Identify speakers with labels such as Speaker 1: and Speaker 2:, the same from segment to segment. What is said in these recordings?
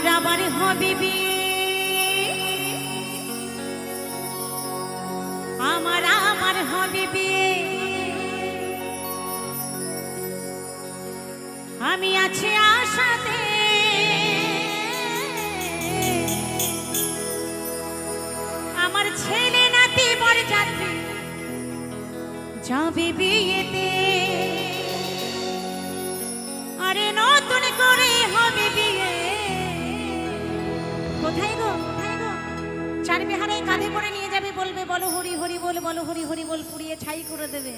Speaker 1: তোমার আবার আমার আমার হবে বিয়ে আমি আছি আশাতে। আমার ছেলে নাতি বড় যাত্রী যাবে বিয়েতে। আরে নয় মারবে বিহারে কাঁধে করে নিয়ে যাবে, বলবে, বলো হরি হরি বল, বলো হরি হরি বল, পুড়িয়ে ছাই করে দেবে।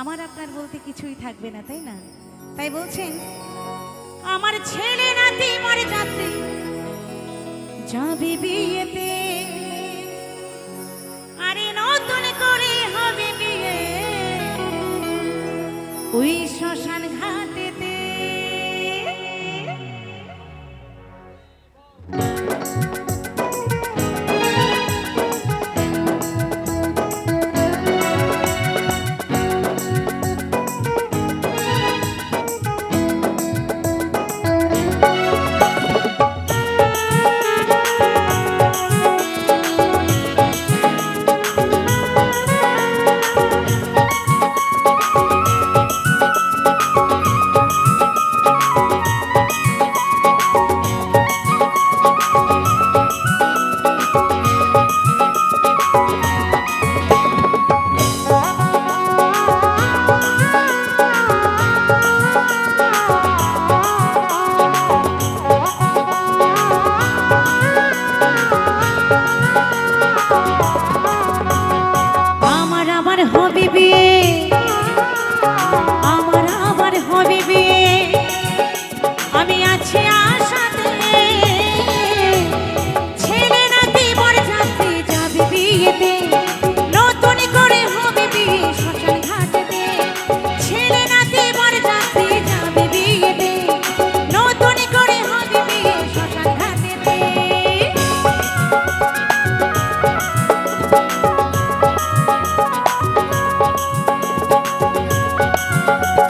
Speaker 1: আমার আপনার বলতে কিছুই থাকবে না, তাই না? তাই বলছেন, আমার ছেলে নাতি মরে যাবে যাবে বিয়েতে। আরে নতুন করে হবে বিয়ে। ওই শ্মশান Música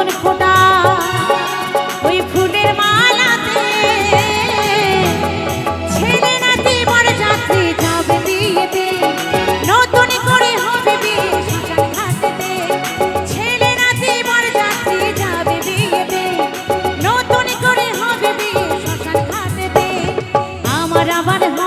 Speaker 1: আমার আবার